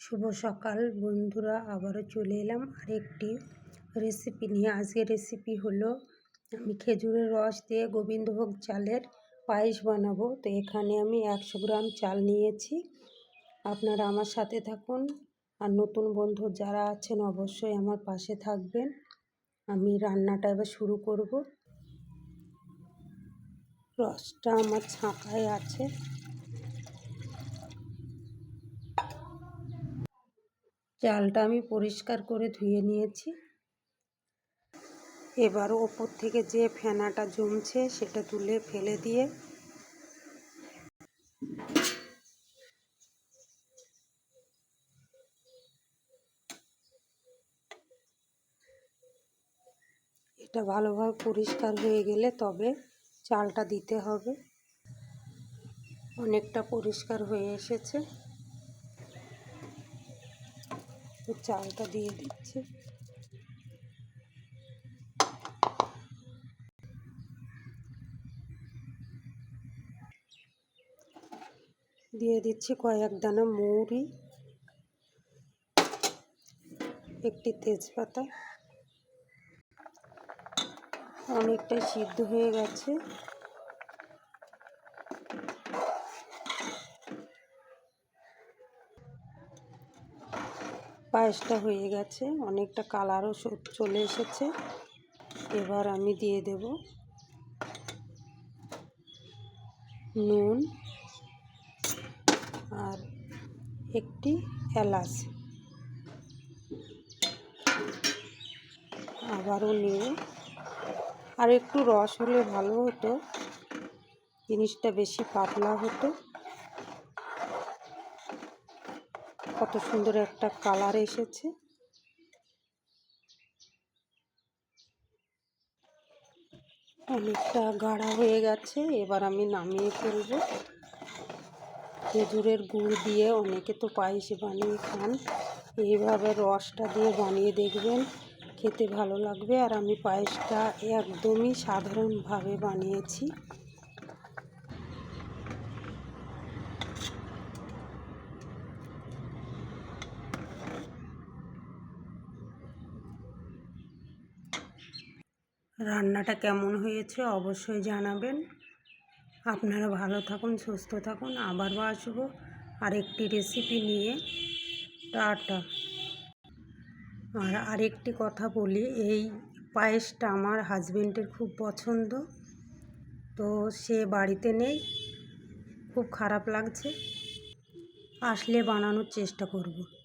শুভ সকাল বন্ধুরা, আবারও চলে এলাম আরেকটি রেসিপি নিয়ে। আজকের রেসিপি হলো আমি খেজুরের রস দিয়ে গোবিন্দভোগ চালের পায়েস বানাবো। তো এখানে আমি একশো গ্রাম চাল নিয়েছি। আপনারা আমার সাথে থাকুন। আর নতুন বন্ধু যারা আছেন অবশ্যই আমার পাশে থাকবেন। আমি রান্নাটা এবার শুরু করব। রসটা আমার ছাঁকায় আছে। চালটা আমি পরিষ্কার করে ধুয়ে নিয়েছি। এবার ওপর থেকে যে ফেনাটা জমছে সেটা তুলে ফেলে দিয়ে এটা ভালোভাবে পরিষ্কার হয়ে গেলে তবে চালটা দিতে হবে। অনেকটা পরিষ্কার হয়ে এসেছে। চালটা দিয়ে দিচ্ছি। দিয়ে দিচ্ছি কয়েক দানা মৌরি একটি তেজপাতা। অনেকটাই সিদ্ধ হয়ে গেছে। পায়েসটা হয়ে গেছে, অনেকটা কালারও চলে এসেছে। এবার আমি দিয়ে দেব নুন আর একটি এলাচ। আবারও নিয়ে আর একটু রস হলে ভালো হতো, জিনিসটা বেশি পাতলা হতো। কত সুন্দর একটা কালার এসেছে। অনেকটা গাঢ়া হয়ে গেছে, এবার আমি নামিয়ে ফেলব। খেজুরের গুড় দিয়ে অনেকে তো পায়েস বানিয়ে খান, এইভাবে রসটা দিয়ে বানিয়ে দেখবেন, খেতে ভালো লাগবে। আর আমি পায়েসটা একদমই সাধারণভাবে বানিয়েছি। রান্নাটা কেমন হয়েছে অবশ্যই জানাবেন। আপনারা ভালো থাকুন, সুস্থ থাকুন। আবারও আসব আরেকটি রেসিপি নিয়ে। টাটা। আর আরেকটি কথা বলি, এই পায়েসটা আমার হাজবেন্ডের খুব পছন্দ, তো সে বাড়িতে নেই। খুব খারাপ লাগছে। আসলে বানানোর চেষ্টা করব।